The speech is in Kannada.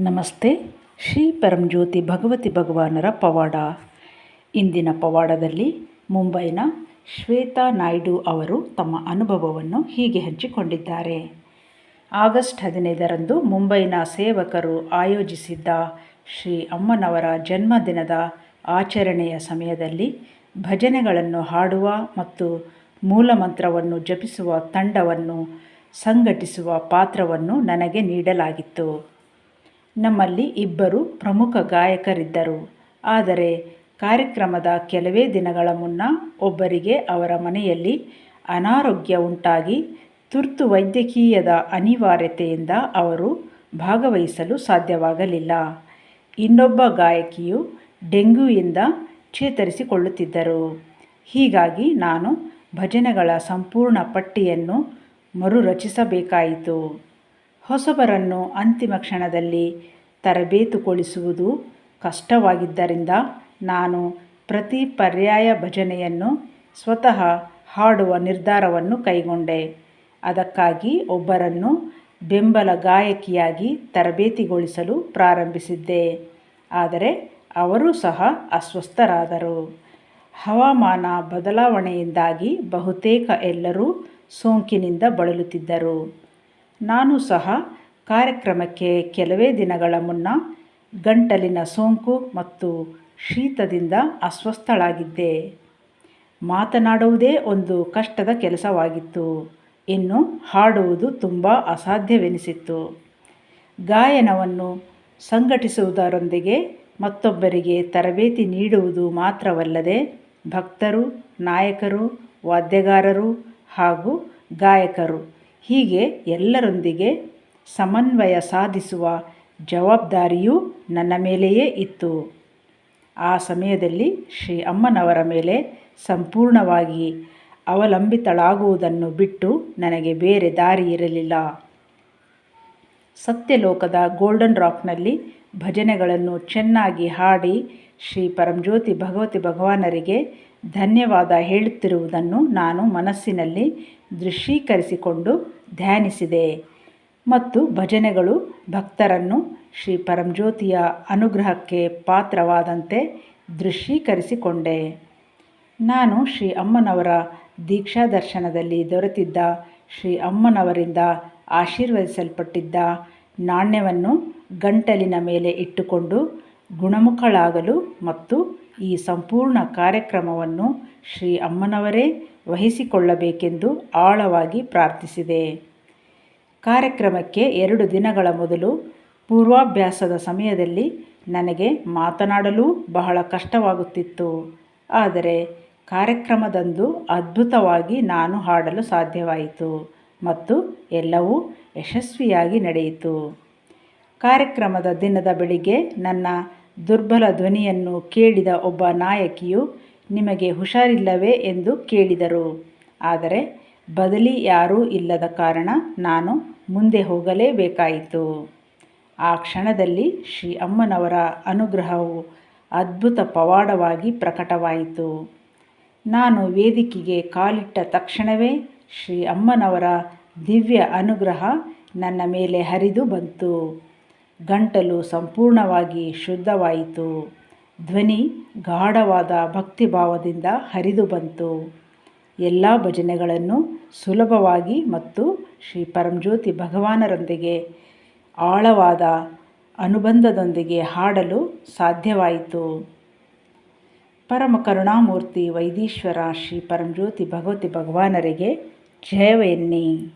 ನಮಸ್ತೆ. ಶ್ರೀ ಪರಂಜ್ಯೋತಿ ಭಗವತಿ ಭಗವಾನರ ಪವಾಡ. ಇಂದಿನ ಪವಾಡದಲ್ಲಿ ಮುಂಬೈನ ಶ್ವೇತಾ ನಾಯ್ಡು ಅವರು ತಮ್ಮ ಅನುಭವವನ್ನು ಹೀಗೆ ಹಂಚಿಕೊಂಡಿದ್ದಾರೆ. ಆಗಸ್ಟ್ ಹದಿನೈದರಂದು ಮುಂಬೈನ ಸೇವಕರು ಆಯೋಜಿಸಿದ್ದ ಶ್ರೀ ಅಮ್ಮನವರ ಜನ್ಮದಿನದ ಆಚರಣೆಯ ಸಮಯದಲ್ಲಿ ಭಜನೆಗಳನ್ನು ಹಾಡುವ ಮತ್ತು ಮೂಲಮಂತ್ರವನ್ನು ಜಪಿಸುವ ತಂಡವನ್ನು ಸಂಘಟಿಸುವ ಪಾತ್ರವನ್ನು ನನಗೆ ನೀಡಲಾಗಿತ್ತು. ನಮ್ಮಲ್ಲಿ ಇಬ್ಬರು ಪ್ರಮುಖ ಗಾಯಕರಿದ್ದರು. ಆದರೆ ಕಾರ್ಯಕ್ರಮದ ಕೆಲವೇ ದಿನಗಳ ಮುನ್ನ ಒಬ್ಬರಿಗೆ ಅವರ ಮನೆಯಲ್ಲಿ ಅನಾರೋಗ್ಯ ಉಂಟಾಗಿ ತುರ್ತು ವೈದ್ಯಕೀಯದ ಅನಿವಾರ್ಯತೆಯಿಂದ ಅವರು ಭಾಗವಹಿಸಲು ಸಾಧ್ಯವಾಗಲಿಲ್ಲ. ಇನ್ನೊಬ್ಬ ಗಾಯಕಿಯು ಡೆಂಗ್ಯೂಯಿಂದ ಚೇತರಿಸಿಕೊಳ್ಳುತ್ತಿದ್ದರು. ಹೀಗಾಗಿ ನಾನು ಭಜನೆಗಳ ಸಂಪೂರ್ಣ ಪಟ್ಟಿಯನ್ನು ಮರುರಚಿಸಬೇಕಾಯಿತು. ಹೊಸಬರನ್ನು ಅಂತಿಮ ಕ್ಷಣದಲ್ಲಿ ತರಬೇತುಗೊಳಿಸುವುದು ಕಷ್ಟವಾಗಿದ್ದರಿಂದ ನಾನು ಪ್ರತಿ ಪರ್ಯಾಯ ಭಜನೆಯನ್ನು ಸ್ವತಃ ಹಾಡುವ ನಿರ್ಧಾರವನ್ನು ಕೈಗೊಂಡೆ. ಅದಕ್ಕಾಗಿ ಒಬ್ಬರನ್ನು ಬೆಂಬಲ ಗಾಯಕಿಯಾಗಿ ತರಬೇತಿಗೊಳಿಸಲು ಪ್ರಾರಂಭಿಸಿದ್ದೆ. ಆದರೆ ಅವರೂ ಸಹ ಅಸ್ವಸ್ಥರಾದರು. ಹವಾಮಾನ ಬದಲಾವಣೆಯಿಂದಾಗಿ ಬಹುತೇಕ ಎಲ್ಲರೂ ಸೋಂಕಿನಿಂದ ಬಳಲುತ್ತಿದ್ದರು. ನಾನು ಸಹ ಕಾರ್ಯಕ್ರಮಕ್ಕೆ ಕೆಲವೇ ದಿನಗಳ ಮುನ್ನ ಗಂಟಲಿನ ಸೋಂಕು ಮತ್ತು ಶೀತದಿಂದ ಅಸ್ವಸ್ಥಳಾಗಿದ್ದೆ. ಮಾತನಾಡುವುದೇ ಒಂದು ಕಷ್ಟದ ಕೆಲಸವಾಗಿತ್ತು. ಇನ್ನು ಹಾಡುವುದು ತುಂಬ ಅಸಾಧ್ಯವೆನಿಸಿತ್ತು. ಗಾಯನವನ್ನು ಸಂಘಟಿಸುವುದರೊಂದಿಗೆ ಮತ್ತೊಬ್ಬರಿಗೆ ತರಬೇತಿ ನೀಡುವುದು ಮಾತ್ರವಲ್ಲದೆ ಭಕ್ತರು, ನಾಯಕರು, ವಾದ್ಯಗಾರರು ಹಾಗೂ ಗಾಯಕರು ಹೀಗೆ ಎಲ್ಲರೊಂದಿಗೆ ಸಮನ್ವಯ ಸಾಧಿಸುವ ಜವಾಬ್ದಾರಿಯೂ ನನ್ನ ಮೇಲೆಯೇ ಇತ್ತು. ಆ ಸಮಯದಲ್ಲಿ ಶ್ರೀ ಅಮ್ಮನವರ ಮೇಲೆ ಸಂಪೂರ್ಣವಾಗಿ ಅವಲಂಬಿತಳಾಗುವುದನ್ನು ಬಿಟ್ಟು ನನಗೆ ಬೇರೆ ದಾರಿ ಇರಲಿಲ್ಲ. ಸತ್ಯಲೋಕದ ಗೋಲ್ಡನ್ ರಾಕ್ನಲ್ಲಿ ಭಜನೆಗಳನ್ನು ಚೆನ್ನಾಗಿ ಹಾಡಿ ಶ್ರೀ ಪರಂಜ್ಯೋತಿ ಭಗವತಿ ಭಗವಾನರಿಗೆ ಧನ್ಯವಾದ ಹೇಳುತ್ತಿರುವುದನ್ನು ನಾನು ಮನಸ್ಸಿನಲ್ಲಿ ದೃಶ್ಯೀಕರಿಸಿಕೊಂಡು ಧ್ಯಾನಿಸಿದೆ. ಮತ್ತು ಭಜನೆಗಳು ಭಕ್ತರನ್ನು ಶ್ರೀ ಪರಂಜ್ಯೋತಿಯ ಅನುಗ್ರಹಕ್ಕೆ ಪಾತ್ರವಾದಂತೆ ದೃಶ್ಯೀಕರಿಸಿಕೊಂಡೆ. ನಾನು ಶ್ರೀ ಅಮ್ಮನವರ ದೀಕ್ಷಾ ದರ್ಶನದಲ್ಲಿ ದೊರೆತಿದ್ದ ಶ್ರೀ ಅಮ್ಮನವರಿಂದ ಆಶೀರ್ವದಿಸಲ್ಪಟ್ಟಿದ್ದ ನಾಣ್ಯವನ್ನು ಗಂಟಲಿನ ಮೇಲೆ ಇಟ್ಟುಕೊಂಡು ಗುಣಮುಖಳಾಗಲು ಮತ್ತು ಈ ಸಂಪೂರ್ಣ ಕಾರ್ಯಕ್ರಮವನ್ನು ಶ್ರೀ ಅಮ್ಮನವರೇ ವಹಿಸಿಕೊಳ್ಳಬೇಕೆಂದು ಆಳವಾಗಿ ಪ್ರಾರ್ಥಿಸಿದೆ. ಕಾರ್ಯಕ್ರಮಕ್ಕೆ ಎರಡು ದಿನಗಳ ಮೊದಲು ಪೂರ್ವಾಭ್ಯಾಸದ ಸಮಯದಲ್ಲಿ ನನಗೆ ಮಾತನಾಡಲು ಬಹಳ ಕಷ್ಟವಾಗುತ್ತಿತ್ತು. ಆದರೆ ಕಾರ್ಯಕ್ರಮದಂದು ಅದ್ಭುತವಾಗಿ ನಾನು ಹಾಡಲು ಸಾಧ್ಯವಾಯಿತು ಮತ್ತು ಎಲ್ಲವೂ ಯಶಸ್ವಿಯಾಗಿ ನಡೆಯಿತು. ಕಾರ್ಯಕ್ರಮದ ದಿನದ ಬೆಳಿಗ್ಗೆ ನನ್ನ ದುರ್ಬಲ ಧ್ವನಿಯನ್ನು ಕೇಳಿದ ಒಬ್ಬ ನಾಯಕಿಯು, ನಿಮಗೆ ಹುಷಾರಿಲ್ಲವೇ? ಎಂದು ಕೇಳಿದರು. ಆದರೆ ಬದಲಿ ಯಾರೂ ಇಲ್ಲದ ಕಾರಣ ನಾನು ಮುಂದೆ ಹೋಗಲೇಬೇಕಾಯಿತು. ಆ ಕ್ಷಣದಲ್ಲಿ ಶ್ರೀ ಅಮ್ಮನವರ ಅನುಗ್ರಹವು ಅದ್ಭುತ ಪವಾಡವಾಗಿ ಪ್ರಕಟವಾಯಿತು. ನಾನು ವೇದಿಕೆಗೆ ಕಾಲಿಟ್ಟ ತಕ್ಷಣವೇ ಶ್ರೀ ಅಮ್ಮನವರ ದಿವ್ಯ ಅನುಗ್ರಹ ನನ್ನ ಮೇಲೆ ಹರಿದು ಬಂತು. ಗಂಟಲು ಸಂಪೂರ್ಣವಾಗಿ ಶುದ್ಧವಾಯಿತು. ಧ್ವನಿ ಗಾಢವಾದ ಭಕ್ತಿಭಾವದಿಂದ ಹರಿದು ಬಂತು. ಎಲ್ಲ ಭಜನೆಗಳನ್ನು ಸುಲಭವಾಗಿ ಮತ್ತು ಶ್ರೀ ಪರಂಜ್ಯೋತಿ ಭಗವಾನರೊಂದಿಗೆ ಆಳವಾದ ಅನುಬಂಧದೊಂದಿಗೆ ಹಾಡಲು ಸಾಧ್ಯವಾಯಿತು. ಪರಮ ಕರುಣಾಮೂರ್ತಿ ವೈದೀಶ್ವರ ಶ್ರೀ ಪರಂಜ್ಯೋತಿ ಭಗವತಿ ಭಗವಾನರಿಗೆ ಜಯವೆನ್ನಿ.